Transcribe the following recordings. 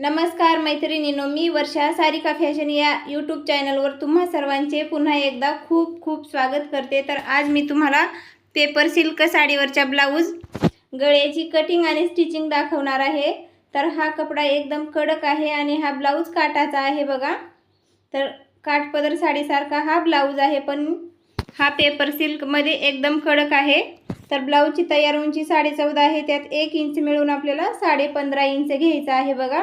नमस्कार मैत्रिणींनो मी वर्षा सारिका फॅशन या यूट्यूब चॅनलवर तुम्हा सर्वांचे पुन्हा एकदा खूप खूप स्वागत करते. तर आज मी तुम्हाला पेपर सिल्क साडीवरच्या ब्लाऊज गळ्याची कटिंग आणि स्टिचिंग दाखवणार आहे. तर हा कपडा एकदम कडक आहे आणि हा ब्लाऊज काटाचा आहे बघा. तर काठपदर साडीसारखा हा ब्लाऊज आहे पण हा पेपर सिल्कमध्ये एकदम कडक आहे. तर ब्लाऊजची तयार उंची साडे चौदा आहे त्यात एक इंच मिळून आपल्याला साडे पंधरा इंच घ्यायचा आहे बघा.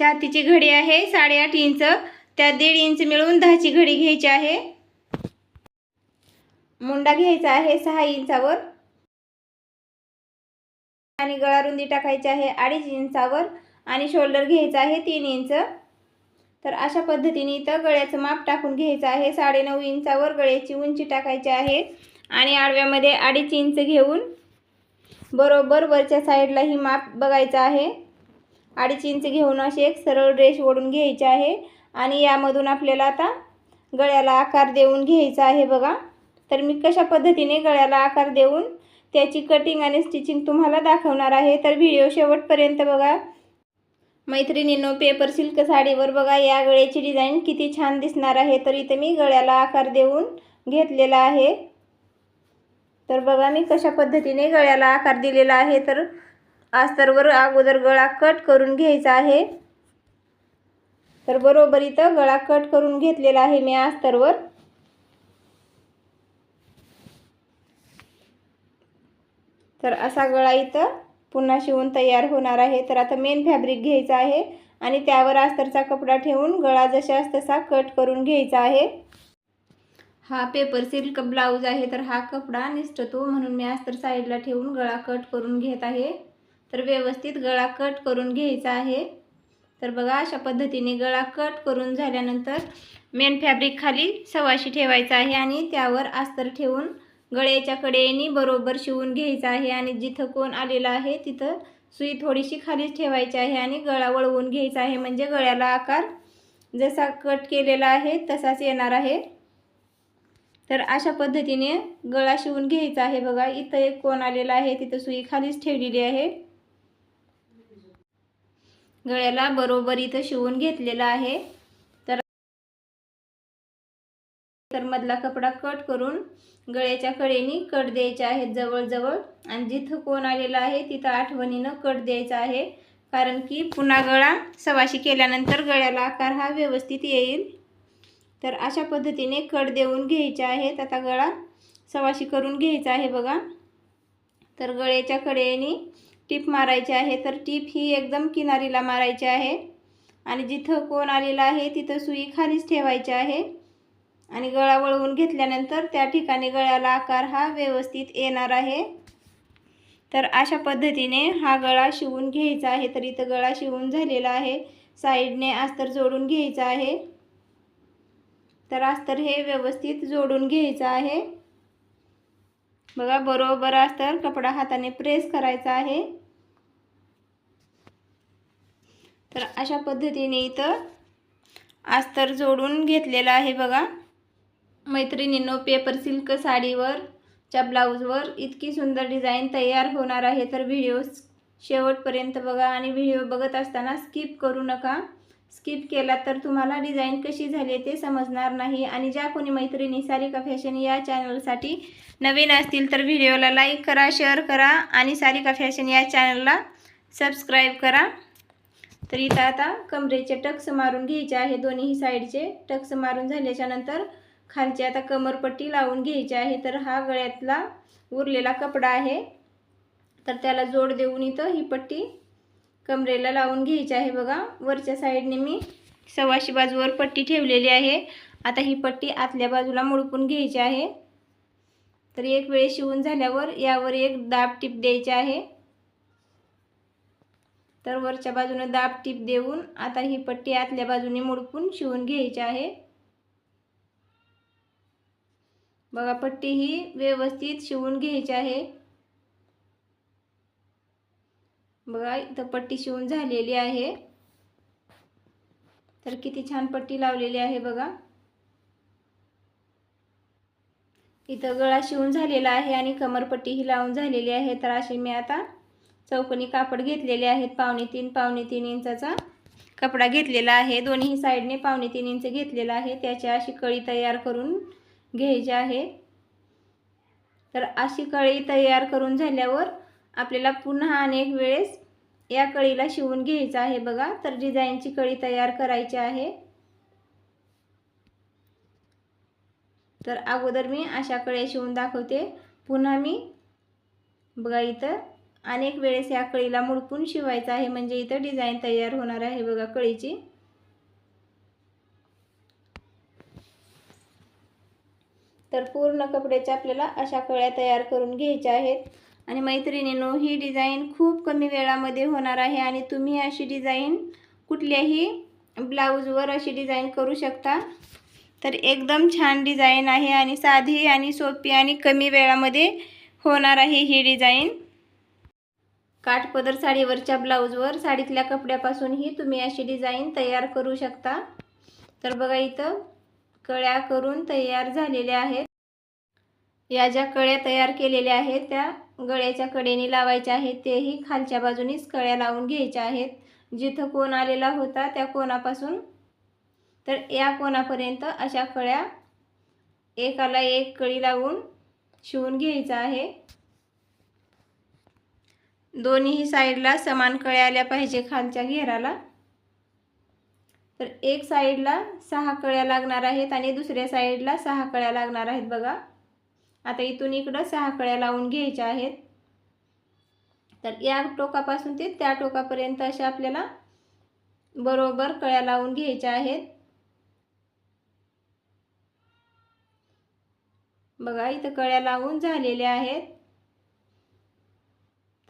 छातीची घडी आहे साडेआठ इंच. त्यात दीड इंच मिळून दहाची घडी घ्यायची आहे. मुंडा घ्यायचा आहे सहा इंचावर. आणि गळा रुंदी टाकायची आहे अडीच इंचावर. आणि शोल्डर घ्यायचं आहे तीन इंच. तर अशा पद्धतीने इथं गळ्याचं माप टाकून घ्यायचं आहे. साडेनऊ इंचावर गळ्याची उंची टाकायची आहे. आणि आडव्यामध्ये अडीच इंच घेऊन बरोबर वरच्या साईडला ही माप बघायचं आहे. अडीच इंच घेऊन अशी एक सरळ ड्रेस ओढून घ्यायची आहे. आणि यामधून आपल्याला आता गळ्याला आकार देऊन घ्यायचा आहे बघा. तर मी कशा पद्धतीने गळ्याला आकार देऊन त्याची कटिंग आणि स्टिचिंग तुम्हाला दाखवणार आहे. तर व्हिडिओ शेवटपर्यंत बघा. मैत्रिणींनो पेपर सिल्क साडीवर बघा या गळ्याची डिझाईन किती छान दिसणार आहे. तर इथे मी गळ्याला आकार देऊन घेतलेला आहे. तर बघा मी कशा पद्धतीने गळ्याला आकार दिलेला आहे. तर अस्तरवर अगोदर गळा कट करून घ्यायचा आहे. तर बरोबर इथं गळा कट करून घेतलेला आहे मी अस्तरवर तर असा गळा इथं पुन्हा शिवून तयार होणार आहे. तर आता मेन फॅब्रिक घ्यायचा आहे आणि त्यावर अस्तरचा कपडा ठेवून गळा जशास तसा कट करून घ्यायचा आहे. हा पेपर सिल्क ब्लाऊज आहे. तर हा कपडा निसटतो म्हणून मी अस्तर साईडला ठेवून गळा कट करून घेत आहे. तर व्यवस्थित गळा कट करून घ्यायचा आहे. तर बघा अशा पद्धतीने गळा कट करून झाल्यानंतर मेन फॅब्रिक खाली सवाशी ठेवायचा आहे आणि त्यावर अस्तर ठेवून गळ्याच्या कडेने बरोबर शिवून घ्यायचा आहे आणि जिथं कोण आलेलं आहे तिथं सुई थोडीशी खालीच ठेवायची आहे आणि गळा वळवून घ्यायचा आहे. म्हणजे गळ्याला आकार जसा कट केलेला आहे तसाच येणार आहे. तर अशा पद्धतीने गळा शिवून घ्यायचा आहे. बघा इथं एक कोण आलेला आहे तिथं सुई खालीच ठेवलेली आहे. गळ्याला बरोबर इथं शिवून घेतलेला आहे. तर तर मधला कपडा कट करून गळ्याच्या कडेने कट द्यायचे आहेत जवळजवळ. आणि जिथं कोण आलेला आहे तिथं आठवणीनं कट द्यायचा आहे. कारण की पुन्हा गळा सवाशी केल्यानंतर गळ्याला आकार हा व्यवस्थित येईल. तर अशा पद्धतीने कट देऊन घ्यायचे आहेत. आता गळा सवाशी करून घ्यायचा आहे बघा. तर गळ्याच्या कडेने टीप मारायची आहे तर टीप ही एकदम किनारीला मारायची आहे. आणि जिथं कोण आलेला आहे तिथं सुई खालीच ठेवायची आहे. आणि गळा वळवून घेतल्यानंतर त्या ठिकाणी गळ्याला आकार हा व्यवस्थित येणार आहे. तर अशा पद्धतीने हा गळा शिवून घ्यायचा आहे तर इथं गळा शिवून झालेला आहे. साईडने अस्तर जोडून घ्यायचा आहे. तर अस्तर हे व्यवस्थित जोडून घ्यायचं आहे. बघा बरोबर अस्तर कपडा हाताने प्रेस करायचा आहे. तर अशा पद्धतीने इथं अस्तर जोडून घेतलेलं आहे बघा. मैत्रिणींनो पेपर सिल्क साडीवर च्या ब्लाऊजवर इतकी सुंदर डिझाईन तयार होणार आहे. तर व्हिडिओ शेवटपर्यंत बघा आणि व्हिडिओ बघत असताना स्किप करू नका. स्किप केला तर तुम्हाला डिझाईन कशी झाली ते समजणार नाही. आणि ज्या कोणी मैत्रिणी सारिका फॅशन या चॅनलसाठी नवीन असतील तर व्हिडिओला लाईक करा शेअर करा आणि सारिका फॅशन या चॅनलला सबस्क्राईब करा. तर इथं आता कमरेचे टक्स मारून घ्यायचे आहे दोन्ही साईडचे टक्स मारून झाल्याच्यानंतर खालची आता कमरपट्टी लावून घ्यायची आहे. तर हा गळ्यातला उरलेला कपडा आहे. तर त्याला जोड देऊन इथं ही पट्टी कमरेला लावून घ्यायची आहे बघा. वरच्या साईडने मी सव्वाशी बाजूवर पट्टी ठेवलेली आहे. आता ही पट्टी आतल्या बाजूला मुडपून घ्यायची आहे. तर एक वेळ शिवून झाल्यावर यावर एक दाब टिप द्यायची आहे. तर वरच्या बाजूने दाब टीप देऊन आता ही पट्टी आतल्या बाजूने मुडपून शिवून घ्यायची आहे. बघा पट्टी ही व्यवस्थित शिवून घ्यायची आहे. बघा इथं पट्टी शिवून झालेली आहे. तर किती छान पट्टी लावलेली आहे बघा. इथं गळा शिवून झालेला आहे आणि कमरपट्टी ही लावून झालेली आहे. तर अशी मी आता चौकोनी कापड घेतलेले आहेत. पावणे तीन पावणे तीन इंचाचा कपडा घेतलेला आहे. दोन्ही साईडने पावणे तीन इंच घेतलेला आहे. त्याची अशी कळी तयार करून घ्यायची आहे. तर अशी कळी तयार करून झाल्यावर आपल्याला पुन्हा अनेक वेळेस या कळीला शिवून घ्यायचं आहे बघा. तर डिझाईनची कळी तयार करायची आहे. तर अगोदर मी अशा कळ्या शिवून दाखवते. पुन्हा मी बघा इथं अनेक वेळेस या कळीला मुडपून शिवायचं आहे. म्हणजे इथं डिझाईन तयार होणार आहे बघा कळीची. तर पूर्ण कपड्याच्या आपल्याला अशा कळ्या तयार करून घ्यायच्या आहेत. आणि मैत्रिणीनो ही डिझाईन खूप कमी वेळामध्ये होणार आहे आणि तुम्ही अशी डिझाईन कुठल्याही ब्लाऊजवर अशी डिझाईन करू शकता. तर एकदम छान डिझाईन आहे आणि साधी आणि सोपी आणि कमी वेळामध्ये होणार आहे ही डिझाईन. काठपदर साडीवरच्या ब्लाऊजवर साडीतल्या कपड्यापासूनही तुम्ही अशी डिझाईन तयार करू शकता. तर बघा इथं कळ्या करून तयार झालेल्या आहेत. या ज्या कळ्या तयार केलेल्या आहेत त्या गळ्याच्या कडेने लावायच्या आहेत. तेही खालच्या बाजूनीच कळ्या लावून घ्यायच्या आहेत. जिथं कोण आलेला होता त्या कोणापासून? तर या कोणापर्यंत अशा कळ्या एकाला एक कळी लावून शिवून घ्यायचं आहे. दोन्ही साईडला समान कळ्या आल्या पाहिजे खालच्या घेराला. तर एक साईडला सहा कळ्या लागणार आहेत आणि दुसऱ्या साईडला सहा कळ्या लागणार आहेत बघा. आता इथून इकडं सहा कळ्या लावून घ्यायच्या आहेत. तर या टोकापासून ते त्या टोकापर्यंत अशा आपल्याला बरोबर कळ्या लावून घ्यायच्या आहेत. बघा इथं कळ्या लावून झालेल्या आहेत.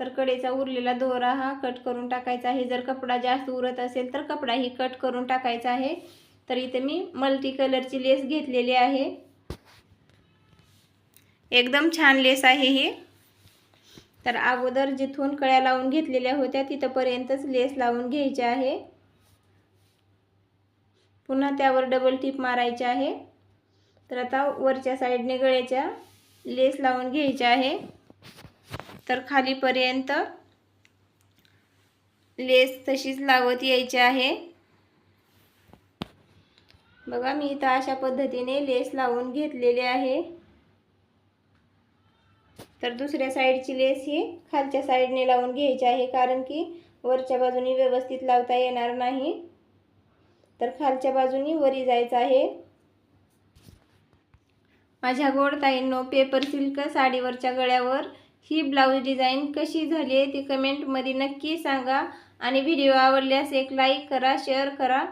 तर कडेचा उरलेला दोरा हा कट करून टाकायचा आहे. जर कपडा जास्त उरत असेल तर कपडाही कट करून टाकायचा आहे. तर इथे मी मल्टी कलरची लेस घेतलेली आहे. एकदम छान लेस आहे ही. तर अगोदर जिथून कळ्या लावून घेतलेल्या होत्या तिथंपर्यंतच लेस लावून घ्यायची आहे. पुन्हा त्यावर डबल टिप मारायची आहे. तर आता वरच्या साईडने गळ्याच्या लेस लावून घ्यायच्या आहे. तर खालीपर्यंत लेस तशीच लावत यायची आहे. बघा मी इथं अशा पद्धतीने लेस लावून घेतलेली आहे. तर दुसऱ्या साईडची लेस ही खालच्या साईडने लावून घ्यायची आहे कारण की वरच्या बाजूनी व्यवस्थित लावता येणार नाही. तर खालच्या बाजूनी वरी जायचं आहे. माझ्या गोडताईंनो पेपर सिल्क साडीवरच्या गळ्यावर ही ब्लाऊज डिझाईन कशी झाली आहे ती कमेंटमध्ये नक्की सांगा. आणि व्हिडिओ आवडल्यास एक लाईक करा शेअर करा.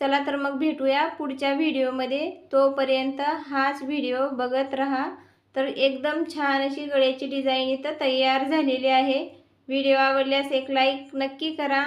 चला तर मग भेटूया पुढच्या व्हिडिओमध्ये तोपर्यंत हाच व्हिडिओ बघत राहा. तर एकदम छान अशी गळ्याची डिझाईन इथं तयार झालेली आहे. व्हिडिओ आवडल्यास एक लाईक नक्की करा.